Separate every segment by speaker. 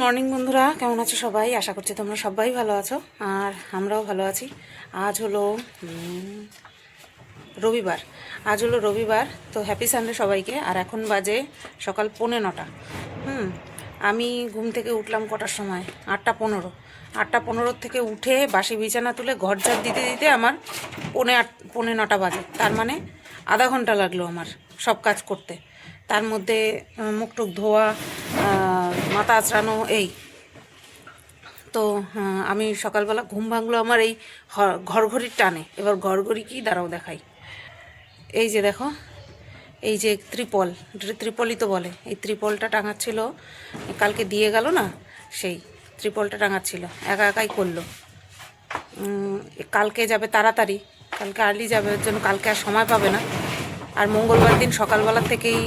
Speaker 1: Morning বন্ধুরা। কেমন আছো সবাই? আশা করছি তোমরা সবাই ভালো আছো। আর আমরাও ভালো আছি। আজ হলো রবিবার। আজ হলো রবিবার, তো হ্যাপি সানডে সবাইকে। আর এখন বাজে সকাল পৌনে নটা। হুম, আমি ঘুম থেকে উঠলাম কটার সময়? আটটা পনেরো। আটটা পনেরোর থেকে উঠে বাসি বিছানা তুলে ঘর ঝাড় দিতে দিতে আমার পৌনে আট, পৌনে নটা বাজে। তার মানে আধা ঘণ্টা লাগল আমার সব কাজ করতে। তার মধ্যে মুখ টুক ধোয়া মাথা আঁচড়ানো এই। তো আমি সকালবেলা ঘুম ভাঙলো আমার এই ঘরঘড়ির টানে। এবার ঘরঘড়ি কি? দাঁড়াও, দেখাই। এই যে দেখো, এই যে ত্রিপল। ত্রিপলই তো বলে। এই ত্রিপলটা টাঙাচ্ছিল, কালকে দিয়ে গেল না? সেই, ত্রিপলটা টাঙাচ্ছিল। একা একাই করল। কালকে যাবে তাড়াতাড়ি। কালকে আর্লি যাবে, ওর জন্য কালকে আর সময় পাবে না। আর মঙ্গলবার দিন সকালবেলা থেকেই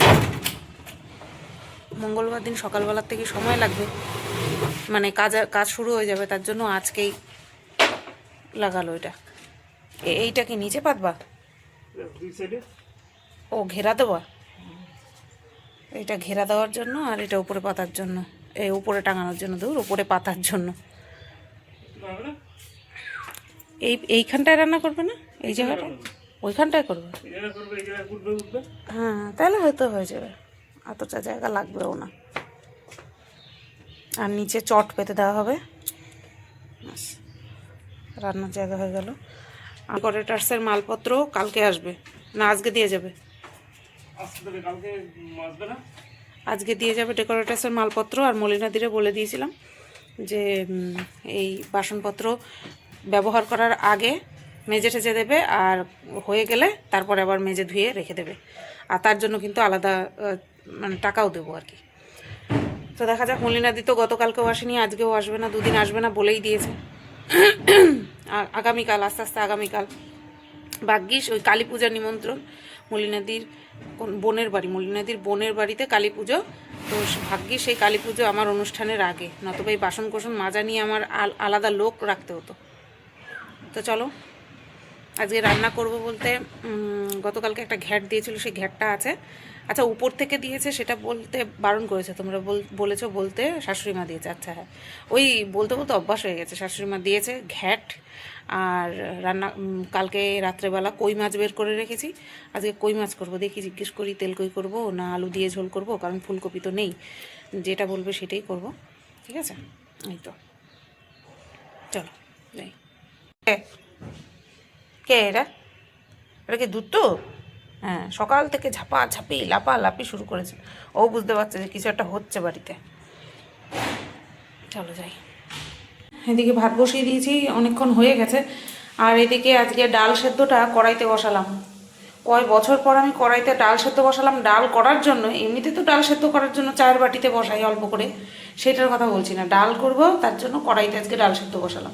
Speaker 1: মঙ্গলবার দিন সকালবেলার থেকে সময় লাগবে। মানে কাজ কাজ শুরু হয়ে যাবে, তার জন্য আজকেই লাগালো এটা। এইটা কি নিচে পাতবা? ও, ঘেরা দেওয়া? এটা ঘেরা দেওয়ার জন্য আর এটা উপরে পাতার জন্য। এই উপরে টাঙানোর জন্য দূর উপরে পাতার জন্য। এই, এইখানটায় রান্না করবে না? এই জায়গাটা ওইখানটায় করবে? হ্যাঁ তাহলে হয়তো হয়ে যাবে। এতটা জায়গা লাগবেও না। আর নিচে চট পেতে দেওয়া হবে। রান্নার জায়গা হয়ে গেল। ডেকোরেটার্সের মালপত্র কালকে আসবে না আজকে দিয়ে যাবে। আজকে দিয়ে যাবে ডেকোরেটার্সের মালপত্র আর মলিনাদিরে বলে দিয়েছিলাম যে এই বাসনপত্র ব্যবহার করার আগে মেজে টেজে দেবে আর হয়ে গেলে তারপরে আবার মেজে ধুয়ে রেখে দেবে। আর তার জন্য কিন্তু আলাদা মানে টাকাও দেবো আর কি। তো দেখা যাক মলিনাদি তো গতকালকেও আসেনি, আজকেও আসবে না, দুদিন আসবে না বলেই দিয়েছে। আগামীকাল, আস্তে আস্তে আগামীকাল। ভাগ্যিস, ওই কালী পূজার নিমন্ত্রণ মলিনাদির বোনের বাড়ি মলিনাদির বোনের বাড়িতে কালী পুজো। তো ভাগ্যিস, সেই কালী পুজো আমার অনুষ্ঠানের আগে নতবা এই বাসন কোসন মাজা নিয়ে আমার আল- আলাদা লোক রাখতে হতো। তো চলো, আজকে রান্না করব বলতে গতকালকে একটা ঘ্যাট দিয়েছিল, সেই ঘ্যাটটা আছে। আচ্ছা উপর থেকে দিয়েছে সেটা বলতে বারণ করেছে। তোমরা বল, বলেছ বলতে শাশুড়ি মা দিয়েছে। আচ্ছা হ্যাঁ। ওই বলতে বলতে অভ্যাস হয়ে গেছে। শাশুড়ি মা দিয়েছে ঘ্যাট আর রান্না কালকে রাত্রেবেলা কই মাছ বের করে রেখেছি। আজকে কই মাছ করব? দেখি জিজ্ঞেস করি, তেল কই করব না আলু দিয়ে ঝোল করব? কারণ ফুলকপি তো নেই। যেটা বলবে সেটাই করব। ঠিক আছে? এই তো। চলো? কে এটা? এটা কি দুধ তো? হ্যাঁ সকাল থেকে ঝাপা ঝাপি লাপা লাপি শুরু করেছে। ও বুঝতে পারছে যে কিছু একটা হচ্ছে বাড়িতে। চলো যাই। এদিকে ভাত বসিয়ে দিয়েছি, অনেকক্ষণ হয়ে গেছে। আর এদিকে আজকে ডাল সেদ্ধটা কড়াইতে বসালাম। কয় বছর পর আমি কড়াইতে ডাল সেদ্ধ বসালাম, ডাল করার জন্য, এমনিতে তো ডাল সেদ্ধ করার জন্য চায়ের বাটিতে বসাই অল্প করে, সেটার কথা বলছি না। ডাল করব, তার জন্য কড়াইতে আজকে ডাল সেদ্ধ বসালাম।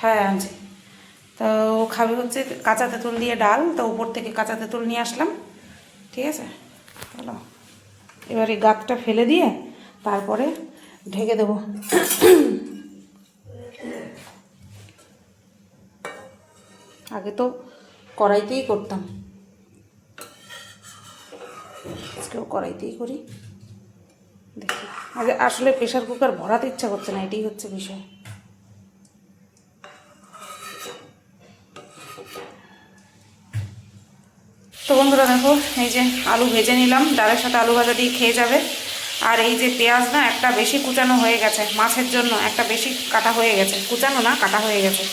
Speaker 1: হ্যাঁ আনছি। তো খাবে হচ্ছে কাঁচা তেঁতুল দিয়ে ডাল, তো উপর থেকে কাঁচা তেঁতুল নিয়ে আসলাম। ঠিক আছে? চলো। এবার এই গাতটা ফেলে দিয়ে তারপরে ঢেকে দেবো। আগে তো কড়াইতেই করতাম। আজকেও কড়াইতেই করি। দেখি। আগে আসলে প্রেশার কুকার ভরাতে ইচ্ছা করছে না, এটাই হচ্ছে বিষয়। তো বন্ধুরা দেখো, এই যে আলু ভেজে নিলাম, ডালের সাথে আলু ভাজা দিয়ে খেয়ে যাবে। আর এই যে পেঁয়াজ না, একটা বেশি কুচানো হয়ে গেছে মাছের জন্য, একটা বেশি কাটা হয়ে গেছে। কুচানো না, কাটা হয়ে গেছে।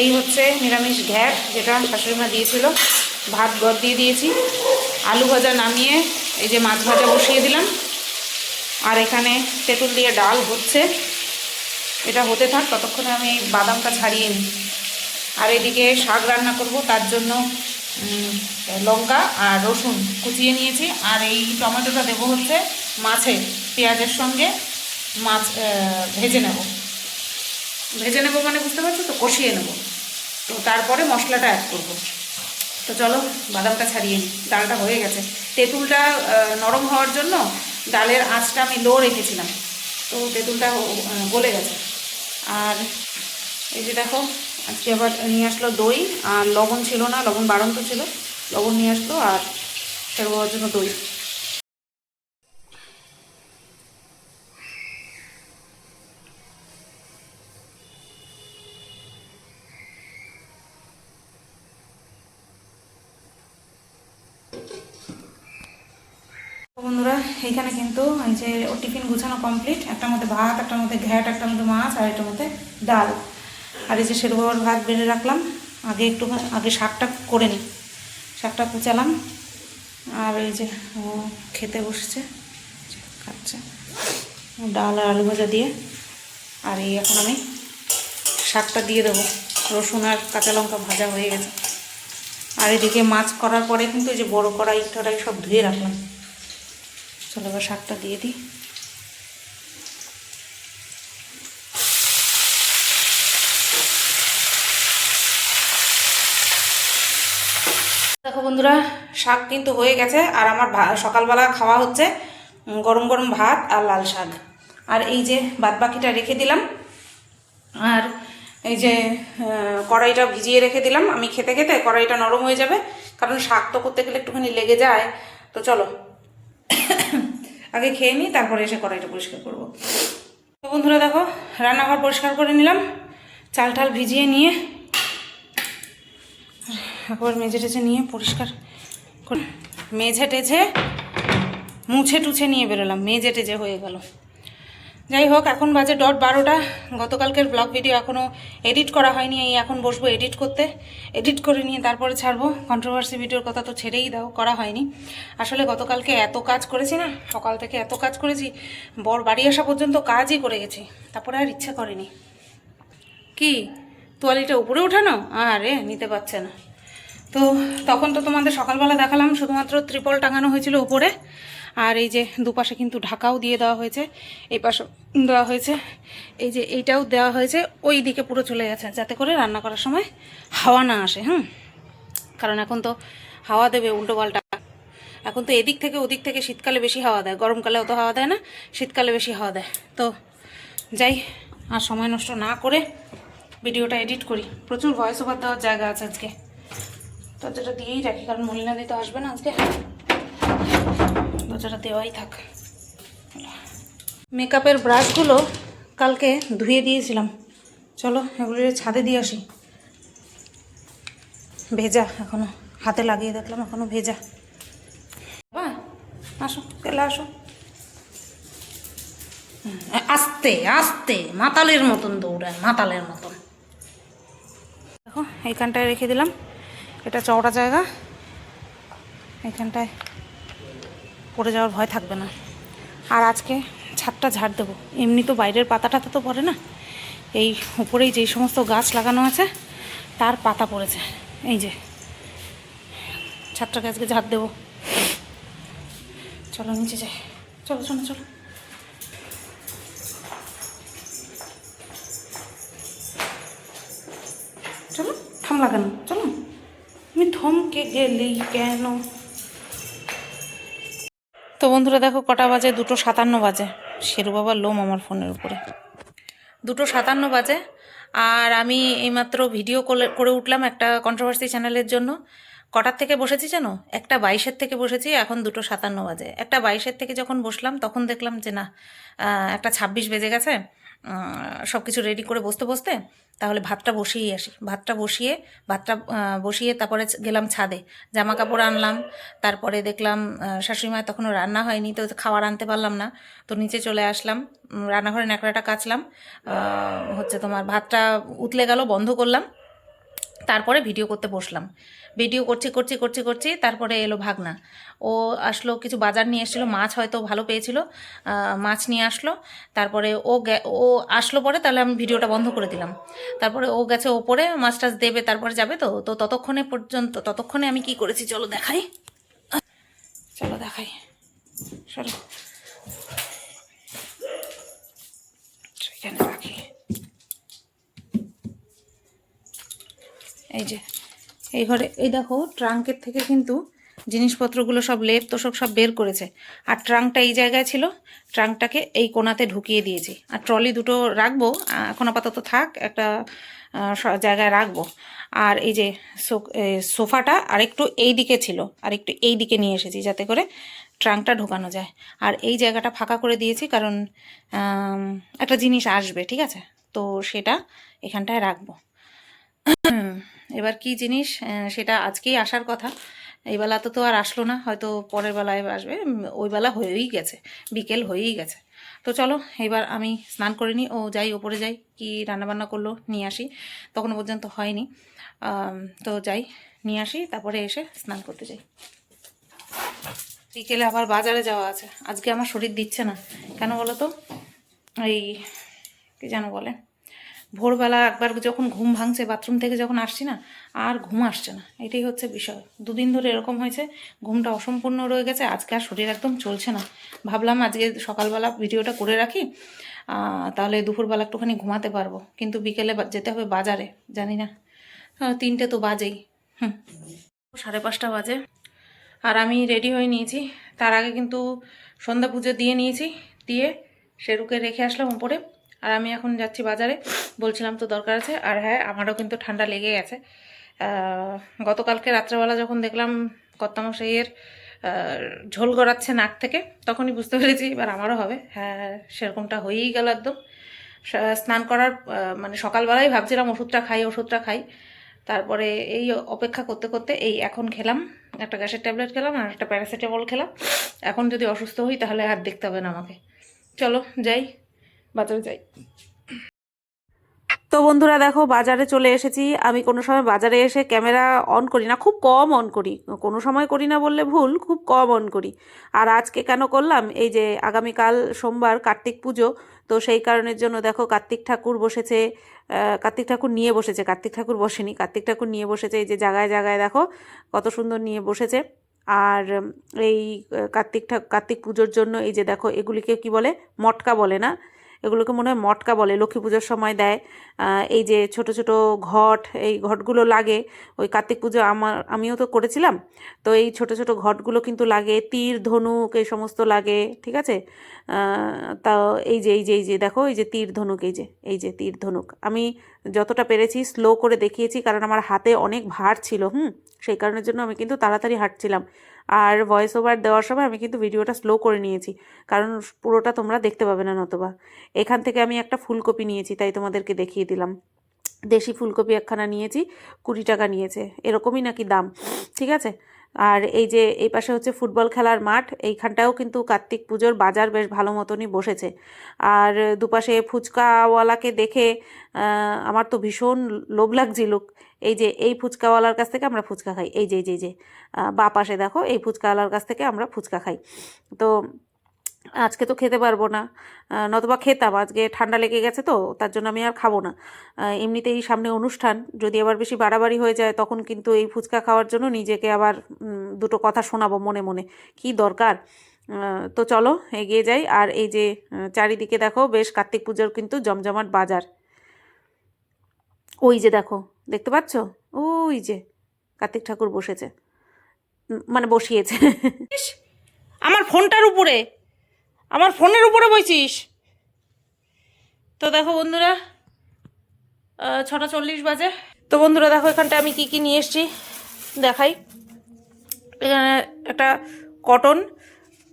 Speaker 1: এই হচ্ছে নিরামিষ ঘ্যাট, যেটা শাশুড়িমা দিয়েছিল। ভাত গদ দিয়ে দিয়েছি। আলু ভাজা নামিয়ে এই যে মাছ ভাজা বসিয়ে দিলাম। আর এখানে তেঁতুল দিয়ে ডাল হচ্ছে। এটা হতে থাক, ততক্ষণে আমি বাদামটা ছাড়িয়ে নিই। আর এদিকে শাক রান্না করব, তার জন্য লঙ্কা আর রসুন কুচিয়ে নিয়েছি। আর এই টমেটোটা দেবো হচ্ছে মাছে, পেঁয়াজের সঙ্গে মাছ ভেজে নেব। ভেজে নেব মানে বুঝতে পারছ তো? কষিয়ে নেব। তো তারপরে মশলাটা অ্যাড করব। তো চলো, বাদামটা ছাড়িয়ে নিই ডালটা হয়ে গেছে। তেঁতুলটা নরম হওয়ার জন্য ডালের আঁচটা আমি লো রেখেছিলাম। তো তেঁতুলটা গলে গেছে। আর এই যে দেখো আজকে আবার নিয়ে আসলো দই, আর লবণ ছিল না, লবণ বাড়ন্ত ছিল। লবণ নিয়ে আসলো আর সেরো বাবার জন্য দই। বন্ধুরা, এইখানে কিন্তু যে যে টিফিন গুছানো কমপ্লিট। একটার মধ্যে ভাত, একটার মধ্যে ঘ্যাট, একটার মধ্যে মাছ, আর একটার মধ্যে ডাল। আর এই যে শেরু বাবার ভাত বেড়ে রাখলাম, আগে একটু আগে শাকটা করে নিই। শাকটা কুচালাম, আর এই যে ও খেতে বসছে খাচ্ছে। ডাল আর আলু ভাজা দিয়ে, আর এই এখন আমি শাকটা দিয়ে দেবো। রসুন আর কাঁচা লঙ্কা ভাজা হয়ে গেছে। আর এদিকে মাছ করার পরে কিন্তু এই যে বড় কড়াই টড়াই সব ধুয়ে রাখলাম। চলো এবার শাকটা দিয়ে দিই। দেখো বন্ধুরা, শাক কিন্তু হয়ে গেছে, আর আমার সকালবেলা খাওয়া হচ্ছে গরম গরম ভাত আর লাল শাক। আর এই যে বাদ বাকিটা রেখে দিলাম, আর এই যে কড়াইটা ভিজিয়ে রেখে দিলাম, আমি খেতে খেতে কড়াইটা নরম হয়ে যাবে, কারণ শাক তো করতে গেলে একটুখানি লেগে যায়, তো চলো, আগে খেয়ে নিই, তারপরে এসে কড়াইটা পরিষ্কার করব। তো বন্ধুরা দেখো, রান্নাঘর পরিষ্কার করে নিলাম, চাল টাল ভিজিয়ে নিয়ে একবার মেঝে টেঝে নিয়ে পরিষ্কার করে মেঝে টেঝে মুছে টুছে নিয়ে বেরোলাম, মেঝে টেঝে হয়ে গেল। যাই হোক, এখন বাজে ডট বারোটা। গতকালকের ব্লগ ভিডিও এখনও এডিট করা হয়নি, এই এখন বসবো এডিট করতে। এডিট করে নিয়ে তারপরে ছাড়বো। কন্ট্রোভার্সি ভিডিওর কথা তো ছেড়েই দাও, করা হয়নি। আসলে গতকালকে এত কাজ করেছি না, সকাল থেকে এত কাজ করেছি, বর বাড়ি আসা পর্যন্ত কাজই করে গেছি, তারপরে আর ইচ্ছা করেনি। কি? তোয়ালিটা উপরে ওঠানো? আরে, নিতে পারছে না। তো তখন তো তোমাদের সকালবেলা দেখালাম, শুধুমাত্র ত্রিপল টাঙানো হয়েছিল উপরে। আর এই যে দুপাশে কিন্তু ঢাকাও দিয়ে দেওয়া হয়েছে, এই পাশে দেওয়া হয়েছে, এই যে এইটাও দেওয়া হয়েছে, ওই দিকে পুরো চলে গেছে, যাতে করে রান্না করার সময় হাওয়া না আসে, হুম? কারণ এখন তো হাওয়া দেবে উল্টো পাল্টা। এখন তো এদিক থেকে ওদিক থেকে শীতকালে বেশি হাওয়া দেয় গরমকালে অত হাওয়া দেয় না, শীতকালে বেশি হাওয়া দেয়। তো যাই, আর সময় নষ্ট না করে ভিডিওটা এডিট করি। প্রচুর ভয়েস ওভার দেওয়ার জায়গা আছে আজকে। দরজাটা দিয়েই রাখি, কারণ মলিনা দিতে আসবে না আজকে। দরজাটা দেওয়াই থাক। মেকআপের ব্রাশগুলো কালকে ধুয়ে দিয়েছিলাম। চলো এগুলো ছাদে দিয়ে আসি। ভেজা, এখনও হাতে লাগিয়ে দেখলাম, এখনও ভেজা। বাবা, আসো কেলে আসো। আস্তে আস্তে, মাতালের মতন দৌড়ায়, মাতালের মতন। দেখো, এইখানটায় রেখে দিলাম। এটা চওড়া জায়গা। এখানটায় পড়ে যাওয়ার ভয় থাকবে না। আর আজকে ছাদটা ঝাড় দেবো। এমনি তো বাইরের পাতা টাতা তো পড়ে না। এই উপরেই যেই সমস্ত গাছ লাগানো আছে, তার পাতা পড়েছে। এই যে, ছাদটাকে আজকে ঝাড় দেবো। চলো, নিচে যাই। চলো চলো চলো। চলো থাম লাগানো চলো। তুমি থমকে গেলি কেন? তো বন্ধুরা দেখো কটা বাজে? দুটো সাতান্ন বাজে। শেরু বাবার লোম আমার ফোনের উপরে। দুটো সাতান্ন বাজে। আর আমি এইমাত্র ভিডিও করে উঠলাম একটা কন্ট্রোভার্সি চ্যানেলের জন্য। কটার থেকে বসেছি জানো? একটা বাইশের থেকে বসেছি, এখন দুটো সাতান্ন বাজে। একটা বাইশের থেকে যখন বসলাম, তখন দেখলাম যে না একটা ছাব্বিশ বেজে গেছে। সব কিছু রেডি করে বসতে বসতে তাহলে ভাতটা বসিয়েই আসি। ভাতটা বসিয়ে ভাতটা বসিয়ে তারপরে গেলাম ছাদে। জামা কাপড় আনলাম তারপরে দেখলাম আহ, শাশুড়ি মায়ের তখনও রান্না হয়নি তো খাওয়ার আনতে পারলাম না। তো নিচে চলে আসলাম রান্নাঘরে ন্যাকড়াটা কাচলাম হচ্ছে তোমার ভাতটা উতলে গেল বন্ধ করলাম। তারপরে ভিডিও করতে বসলাম। ভিডিও করছি করছি করছি করছি, তারপরে এলো ভাগনা। ও আসলো, কিছু বাজার নিয়ে এসেছিল, মাছ হয়তো ভালো পেয়েছিল মাছ নিয়ে আসলো, তারপরে ও ও আসলো পরে তাহলে আমি ভিডিওটা বন্ধ করে দিলাম। তারপরে ও গেছে ওপরে, মাছ টাছ দেবে, তারপরে যাবে তো তো ততক্ষণে পর্যন্ত, ততক্ষণে আমি কি করেছি, চলো দেখাই। চলো দেখাই। চলো। রাখি। এই যে, এই ঘরে, এই দেখো, ট্রাঙ্কের থেকে কিন্তু জিনিসপত্রগুলো সব লেপ তো সব সব বের করেছে। আর ট্রাঙ্কটা এই জায়গায় ছিল, ট্রাঙ্কটাকে এই কোনাতে ঢুকিয়ে দিয়েছি। আর ট্রলি দুটো রাখব এখন আপাতত থাক, একটা জায়গায় রাখব। আর এই যে সোফাটা আরেকটু এই দিকে ছিল আর একটু এই দিকে নিয়ে এসেছি যাতে করে ট্রাঙ্কটা ঢোকানো যায়। আর এই জায়গাটা ফাঁকা করে দিয়েছি কারণ একটা জিনিস আসবে, ঠিক আছে? তো সেটা এখানটায় রাখব। এবার কি জিনিস? সেটা আজকেই আসার কথা। এই বেলাতে তো আর আসলো না, হয়তো পরের বেলায় আসবে। ওই বেলা হয়েই গেছে, বিকেল হয়েই গেছে। তো চলো, এবার আমি স্নান করে নিই। ও যাই, ওপরে যাই, কি রান্নাবান্না করল নিয়ে আসি। তখনও পর্যন্ত হয়নি। তো যাই, নিয়ে আসি, তারপরে এসে স্নান করতে যাই। বিকেলে আবার বাজারে যাওয়া আছে। আজকে আমার শরীর দিচ্ছে না। কেন বলো তো? এই, কি যেন বলে? ভোরবেলা একবার যখন ঘুম ভাঙছে বাথরুম থেকে যখন আসছি না, আর ঘুম আসছে না। এটাই হচ্ছে বিষয়। দুদিন ধরে এরকম হয়েছে, ঘুমটা অসম্পূর্ণ রয়ে গেছে, আজকে আর শরীর একদম চলছে না। ভাবলাম আজকে সকালবেলা ভিডিওটা করে রাখি তাহলে দুপুরবেলা একটুখানি ঘুমাতে পারব। কিন্তু বিকেলে যেতে হবে বাজারে, জানি না। তিনটে তো বাজেই। হুম। সাড়ে পাঁচটা বাজে, আর আমি রেডি হয়ে নিয়েছি। তার আগে কিন্তু সন্ধ্যা পুজো দিয়ে নিয়েছি, দিয়ে শেরুকে রেখে আসলাম উপরে আর আমি এখন যাচ্ছি বাজারে। বলছিলাম তো দরকার আছে। আর হ্যাঁ আমারও কিন্তু ঠান্ডা লেগে গেছে গতকালকে রাত্রেবেলা যখন দেখলাম কর্তামশাইয়ের ঝোল গড়াচ্ছে নাক থেকে, তখনই বুঝতে পেরেছি এবার আমারও হবে। হ্যাঁ সেরকমটা হয়েই গেল একদম। স্নান করার মানে সকালবেলায় ভাবছিলাম ওষুধটা খাই ওষুধটা খাই। তারপরে এই অপেক্ষা করতে করতে এই এখন খেলাম, একটা গ্যাসের ট্যাবলেট খেলাম আর একটা প্যারাসিটামল খেলাম। এখন যদি অসুস্থ হই তাহলে আর দেখতে হবে না আমাকে। চলো, যাই। বাজারে যাই। তো বন্ধুরা দেখো, বাজারে চলে এসেছি। আমি কোনো সময় বাজারে এসে ক্যামেরা অন করি না, খুব কম অন করি। কোনো সময় করি না বললে ভুল, খুব কম অন করি। আর আজকে কেন করলাম? এই যে আগামীকাল সোমবার কার্তিক পুজো, তো সেই কারণের জন্য দেখো কার্তিক ঠাকুর বসেছে কার্তিক ঠাকুর নিয়ে বসেছে, কার্তিক ঠাকুর বসেনি, কার্তিক ঠাকুর নিয়ে বসেছে, এই যে জায়গায় জায়গায় দেখো কত সুন্দর নিয়ে বসেছে। আর, এই কার্তিক ঠাকুর কার্তিক পুজোর জন্য এই যে দেখো এগুলিকে কি বলে? মটকা বলে না? এগুলোকে মনে হয় মটকা বলে, লক্ষ্মী পুজোর সময় দেয়। এই যে ছোট ছোট ঘট, এই ঘটগুলো লাগে, ওই কার্তিক পুজো আমার, আমিও তো করেছিলাম। তো এই ছোট ছোট ঘটগুলো কিন্তু লাগে, তীর, ধনুক এই সমস্ত লাগে, ঠিক আছে? তা এই যে এই যে এই যে, দেখো, এই যে তীর, ধনুক, এই যে এই যে তীর, ধনুক। আমি যতটা পেরেছি স্লো করে দেখিয়েছি, কারণ আমার হাতে অনেক ভার ছিল, হুম? সেই কারণের জন্য আমি কিন্তু তাড়াতাড়ি হাঁটছিলাম। আর ভয়েস ওভার দেওয়ার সময় আমি কিন্তু ভিডিওটা স্লো করে নিয়েছি। কারণ পুরোটা তোমরা দেখতে পাবে না নতবা। এখান থেকে আমি একটা ফুলকপি নিয়েছি, তাই তোমাদেরকে দেখিয়ে দিলাম। দেশি ফুলকপি একখানা নিয়েছি, কুড়ি টাকা নিয়েছে। এরকমই নাকি দাম, ঠিক আছে? আর এই যে এই পাশে হচ্ছে ফুটবল খেলার মাঠ, এইখানটাও কিন্তু কার্তিক পুজোর বাজার বেশ ভালো মতনই বসেছে। আর দুপাশে ফুচকাওয়ালাকে দেখে আমার তো ভীষণ লোভ লাগছিল। এই যে এই ফুচকাওয়ালার কাছ থেকে আমরা ফুচকা খাই। এই যে যে যে বা পাশে দেখো, এই ফুচকাওয়ালার কাছ থেকে আমরা ফুচকা খাই। তো আজকে তো খেতে পারব না। নতুবা খেতাম, আজকে ঠান্ডা লেগে গেছে তো, তার জন্য আমি আর খাব না। এমনিতেই সামনে অনুষ্ঠান, যদি আবার বেশি বাড়াবাড়ি হয়ে যায়, তখন কিন্তু এই ফুচকা খাওয়ার জন্য নিজেকে আবার দুটো কথা শোনাবো মনে মনে। কি দরকার? তো চলো, এগিয়ে যাই। আর এই যে চারিদিকে দেখো, বেশ কার্তিক পুজোর কিন্তু জমজমাট বাজার। ওই যে দেখো, দেখতে পাচ্ছ? ওই যে, কার্তিক ঠাকুর বসেছে। মানে বসিয়েছে। আমার ফোনটার উপরে। আমার ফোনের উপরে বইছিস। তো দেখো বন্ধুরা ছটা চল্লিশ বাজে। তো বন্ধুরা, দেখো এখানটা আমি কি কি নিয়ে এসেছি, দেখাই। এখানে একটা কটন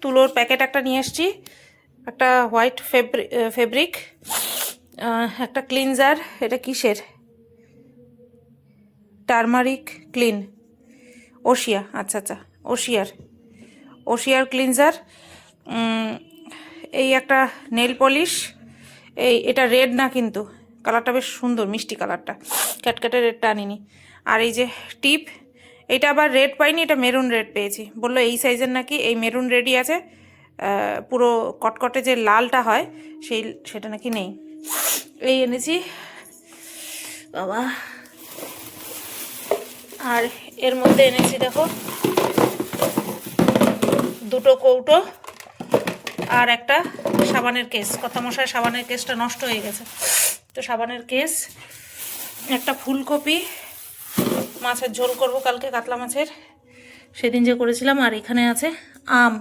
Speaker 1: তুলোর প্যাকেট একটা নিয়ে এসেছি, একটা হোয়াইট ফেব্রিক ফেব্রিক একটা ক্লিনজার, এটা কিসের? টার্মারিক ক্লিন, ওশিয়া আচ্ছা আচ্ছা ওশিয়ার ওশিয়ার ক্লিনজার এই একটা নেল পলিশ এই এটা রেড না কিন্তু কালারটা বেশ সুন্দর, মিষ্টি কালারটা ক্যাটক্যাটে রেডটা আনিনি। আর এই যে টিপ এটা আবার রেড পাইনি, এটা মেরুন রেড পেয়েছি। বলল এই সাইজের নাকি এই মেরুন রেডই আছে পুরো কটকটে যে লালটা হয়, সেই, সেটা নাকি নেই। এই এনেছি, বাবা। আর এর মধ্যে এনেছি, দেখো, দুটো কৌটো। আর একটা সাবানের কেস। মশাই সাবানের কেসটা নষ্ট হয়ে গেছে। তো সাবানের কেস, একটা ফুলকপি মাছের ঝোল করব কালকে, কাতলা মাছের। সেদিন যে করেছিলাম, আর এখানে আছে আম।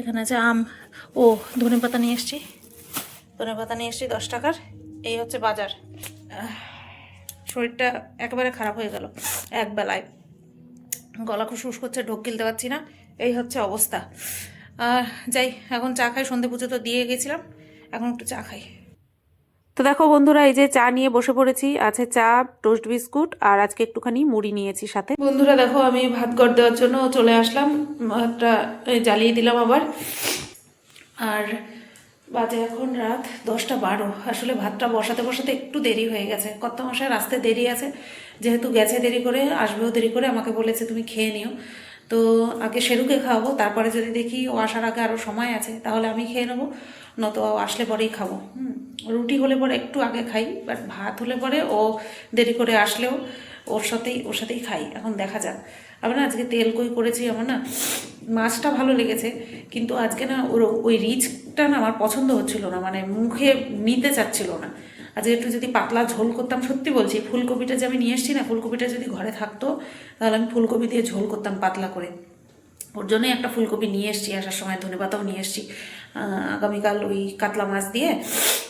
Speaker 1: এখানে আছে আম। ও, ধনে পাতা নিয়ে এসছি। ধনে পাতা নিয়ে এসছি দশ টাকার। এই হচ্ছে বাজার। শরীরটা একেবারে খারাপ হয়ে গেল এক বেলায় গলা খুশুস করছে, ঢোক গিলতে পারছি না। এই হচ্ছে অবস্থা। যাই এখন চা খাই সন্ধে পুজো তো দিয়ে গেছিলাম এখন একটু চা খাই। তো দেখো বন্ধুরা এই যে চা নিয়ে বসে পড়েছি আছে চা টোস্ট বিস্কুট আর আজকে একটুখানি মুড়ি নিয়েছি সাথে। বন্ধুরা দেখো আমি ভাত গড় দেওয়ার জন্য চলে আসলাম ভাতটা জ্বালিয়ে দিলাম আবার। আর বাজে এখন রাত দশটা বারো আসলে ভাতটা বসাতে বসাতে একটু দেরি হয়ে গেছে। কত মশাই আসতে দেরি আছে যেহেতু গেছে দেরি করে আসবেও দেরি করে আমাকে বলেছে তুমি খেয়ে নিও। তো আগে সেরুকে খাওয়াবো, তারপরে যদি দেখি ও আসার আগে আরও সময় আছে, তাহলে আমি খেয়ে নেব নতো আসলে পরেই খাব। হুম, রুটি হলে পরে একটু আগে খাই বাট ভাত হলে পরে ও দেরি করে আসলেও ওর সাথেই ওর সাথেই খাই, এখন দেখা যাক। আমি না, আজকে তেল কই করেছি আমার না, মাছটা ভালো লেগেছে, কিন্তু আজকে না ওর ওই রিচটা না আমার পছন্দ হচ্ছিল না মানে মুখে নিতে চাচ্ছিল না। আজকে একটু যদি পাতলা ঝোল করতাম, সত্যি বলছি, ফুলকপিটা যে আমি নিয়ে এসেছি না, ফুলকপিটা যদি ঘরে থাকতো, তাহলে আমি ফুলকপি দিয়ে ঝোল করতাম পাতলা করে। ওর জন্যই একটা ফুলকপি নিয়ে এসেছি, আসার সময় ধনেপাতাও নিয়ে এসেছি। আগামীকাল ওই কাতলা মাছ দিয়ে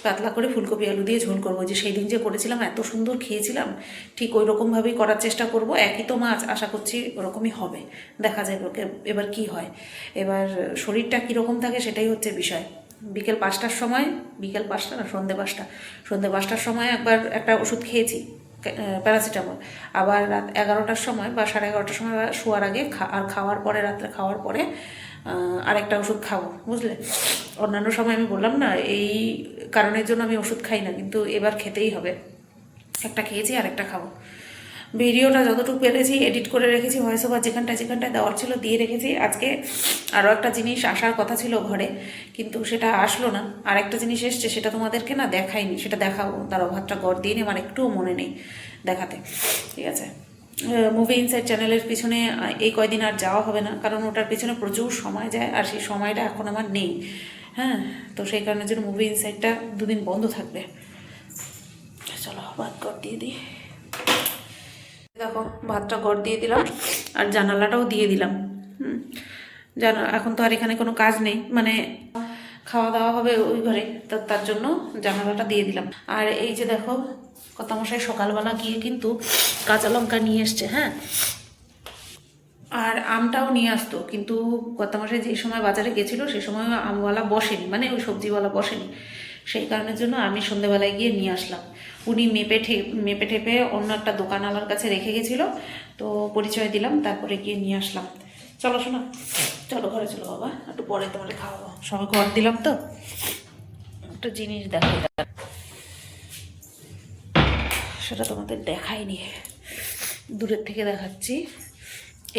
Speaker 1: পাতলা করে ফুলকপি আলু দিয়ে ঝোল করব। যে সেই দিন যে করেছিলাম, এত সুন্দর খেয়েছিলাম, ঠিক ওই রকমভাবেই করার চেষ্টা করব। একই তো মাছ, আশা করছি ওরকমই হবে। দেখা যায় এবার কি হয়। এবার শরীরটা কীরকম থাকে সেটাই হচ্ছে বিষয়। বিকেল পাঁচটার সময়, বিকেল পাঁচটা না সন্ধে পাঁচটা, সন্ধে পাঁচটার সময় একবার একটা ওষুধ খেয়েছি প্যারাসিটামল। আবার রাত এগারোটার সময় বা সাড়ে এগারোটার সময় শোয়ার আগে আর খাওয়ার পরে, রাত্রে খাওয়ার পরে আরেকটা ওষুধ খাব, বুঝলে? অন্যান্য সময় আমি বললাম, না, এই কারণের জন্য আমি ওষুধ খাই না, কিন্তু এবার খেতেই হবে। একটা খেয়েছি আর একটা খাব। ভিডিওটা যতটুকু পেরেছি এডিট করে রেখেছি ভয়েস ওভার যেখানটায় যেখানটায় দেওয়ার ছিল দিয়ে রেখেছি। আজকে আরও একটা জিনিস আসার কথা ছিল ঘরে, কিন্তু সেটা আসলো না। আর একটা জিনিস এসছে, সেটা তোমাদেরকে না দেখাইনি, সেটা দেখাবো। তার অভাবটা গড় দিয়ে আমার একটুও মনে নেই দেখাতে। ঠিক আছে? মুভি ইনসাইড চ্যানেলের পিছনে এই কয়দিন আর যাওয়া হবে না, কারণ ওটার পিছনে প্রচুর সময় যায়, আর সেই সময়টা এখন আমার নেই। হ্যাঁ? তো সেই কারণের জন্য মুভি ইনসাইডটা দুদিন বন্ধ থাকবে। চলো ভাত গড় দিয়ে দিই। দেখো, ভাতটা গড় দিয়ে দিলাম আর জানালাটাও দিয়ে দিলাম। হুম। জানা, এখন তো আর এখানে কোনো কাজ নেই মানে খাওয়া দাওয়া হবে ওই ঘরে, তো তার জন্য জানালাটা দিয়ে দিলাম। আর এই যে দেখো কত মশাই সকালবেলা গিয়ে কিন্তু কাঁচা লঙ্কা নিয়ে এসছে হ্যাঁ? আর আমটাও নিয়ে আসতো, কিন্তু গতমাসে যে সময় বাজারে গেছিল, সে সময় আমওয়ালা বসেনি মানে ওই সবজিওয়ালা বসেনি। সেই কারণের জন্য আমি সন্ধেবেলায় গিয়ে নিয়ে আসলাম। উনি মেপে মেপে ঠেপে অন্য একটা দোকানওয়ালার কাছে রেখে গেছিল। তো পরিচয় দিলাম, তারপরে গিয়ে নিয়ে আসলাম। চলো শোনা চলো ঘরে চলো বাবা, একটু পরে তোমার খাওয়াবো। সবাই ঘর দিলাম তো। একটা জিনিস দেখাই সেটা তোমাদের দেখাইনি। দূরের থেকে দেখাচ্ছি।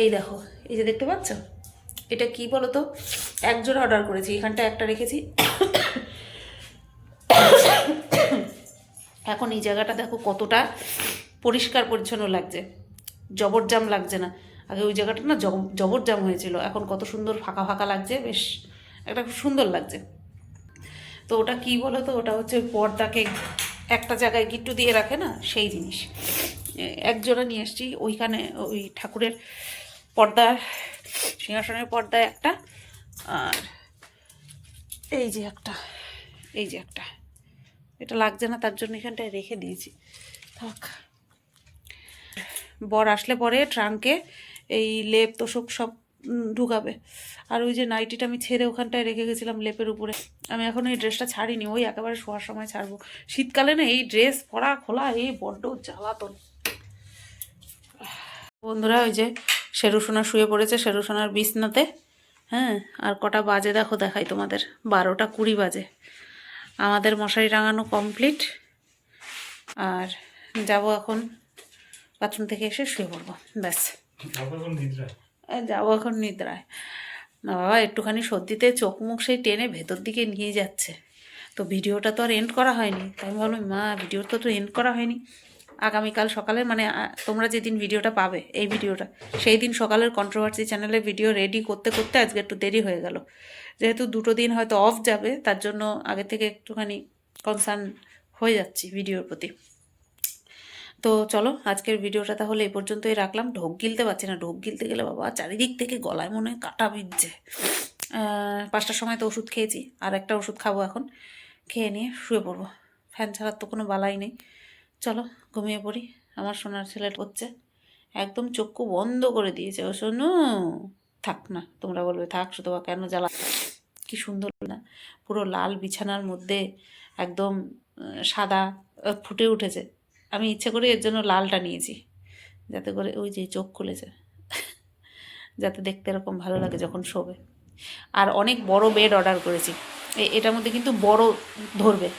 Speaker 1: এই দেখো, এই যে দেখতে পাচ্ছ? এটা কি বলো তো এক জোড়া অর্ডার করেছি এখানটা একটা রেখেছি। এখন এই জায়গাটা দেখো কতটা পরিষ্কার পরিচ্ছন্ন লাগছে। জবরজাম লাগছে না। আগে ওই জায়গাটা না জব- জবরজাম হয়েছিল। এখন কত সুন্দর ফাঁকা ফাঁকা লাগছে, বেশ একটা খুব সুন্দর লাগছে। তো ওটা কি বলো তো ওটা হচ্ছে পর্দাকে একটা জায়গায় গিট্টু দিয়ে রাখে না, সেই জিনিস। এ- এক জোড়া নিয়ে এসেছি, ওইখানে ওই ঠাকুরের পর্দার সিংহাসনের পর্দায় একটা, আর এই যে একটা, এই যে একটা। এটা লাগছে না, তার জন্য এখানটায় রেখে দিয়েছি। থাক। বর আসলে পরে ট্রাঙ্কে এই লেপ, তোষক সব ঢুকাবে। আর ওই যে নাইটিটা আমি ছেড়ে ওখানটায় রেখে গেছিলাম লেপের উপরে। আমি এখন এই ড্রেসটা ছাড়িনি, ওই একেবারে শোয়ার সময় ছাড়বো। শীতকালে না এই ড্রেস পরা খোলা এই বড্ড জ্বালাতন। বন্ধুরা, ওই যে শেরুসোনা শুয়ে পড়েছে শেরুসোনার বিছনাতে। হ্যাঁ আর কটা বাজে দেখো, দেখাই তোমাদের। বারোটা কুড়ি বাজে। আমাদের মশারি টাঙানো কমপ্লিট। আর যাব এখন বাথরুম থেকে এসে শুয়ে পড়ব ব্যাস। যাব এখন নিদ্রায়। বাবা একটুখানি সর্দিতে চোখ মুখ সেই টেনে ভেতর দিকে নিয়ে যাচ্ছে। তো ভিডিওটা তো আর এন্ড করা হয়নি। তাই আমি ভাবলাম মা ভিডিওটা তো এন্ড করা হয়নি। আগামীকাল সকালে মানে তোমরা যেদিন ভিডিওটা পাবে এই ভিডিওটা সেই দিন সকালের কন্ট্রোভার্সি চ্যানেলে ভিডিও রেডি করতে করতে আজকে একটু দেরি হয়ে গেল। যেহেতু দুটো দিন হয়তো অফ যাবে, তার জন্য আগে থেকে একটুখানি কনসার্ন হয়ে যাচ্ছি ভিডিওর প্রতি। তো চলো, আজকের ভিডিওটা তাহলে এই পর্যন্তই রাখলাম। ঢোক গিলতে পারছি না, ঢোক গিলতে গেলে বাবা, চারিদিক থেকে গলায় মনে কাটা বিঁধছে। পাঁচটার সময় তো ওষুধ খেয়েছি, আর একটা ওষুধ খাব এখন। খেয়ে নিয়ে শুয়ে পড়ব। ফ্যান ছাড়ার তো কোনো বালাই নেই। চলো, ঘুমিয়ে পড়ি। আমার সোনার ছেলে হচ্ছে, একদম চক্ষু বন্ধ করে দিয়েছে। ও শোনো থাক না, তোমরা বলবে, থাক শুধু বা কেন জ্বালা কি সুন্দর না। পুরো লাল বিছানার মধ্যে একদম সাদা ফুটে উঠেছে। আমি ইচ্ছে করে এর জন্য লালটা নিয়েছি। যাতে করে ওই যে চোখ খুলেছে। যাতে দেখতে এরকম ভালো লাগে যখন শোবে। আর অনেক বড় বেড অর্ডার করেছি। এটার মধ্যে কিন্তু বড় ধরবে।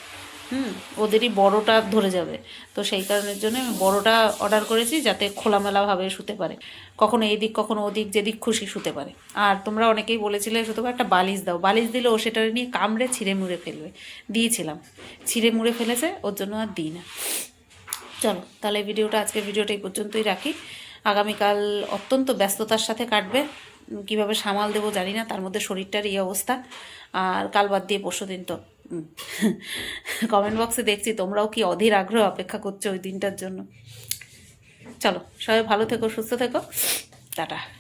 Speaker 1: হুম, ওদেরই বড়টা ধরে যাবে। তো সেই কারণের জন্য আমি বড়টা অর্ডার করেছি যাতে খোলামেলাভাবে শুতে পারে। কখনো এদিক কখনো ওদিক, যেদিক খুশি শুতে পারে। আর তোমরা অনেকেই বলেছিলে, শুধু একটা বালিশ দাও। বালিশ দিলে ও সেটা নিয়ে কামড়ে ছিঁড়ে মুড়ে ফেলবে। দিয়েছিলাম। ছিঁড়ে মুড়ে ফেলেছে, ওর জন্য আর দিই না। চলো, তাহলে ভিডিওটা আজকে ভিডিওটা এই পর্যন্তই রাখি। আগামীকাল অত্যন্ত ব্যস্ততার সাথে কাটবে। কীভাবে সামাল দেবো জানি না, তার মধ্যে শরীরটার এই অবস্থা। আর কাল বাদ দিয়ে পরশু দিন তো কমেন্ট বক্সে দেখছি তোমরাও কি অধীর আগ্রহ অপেক্ষা করছ ওই দিনটার জন্য। চলো, সবাই ভালো থেকো, সুস্থ থেকো। টাটা।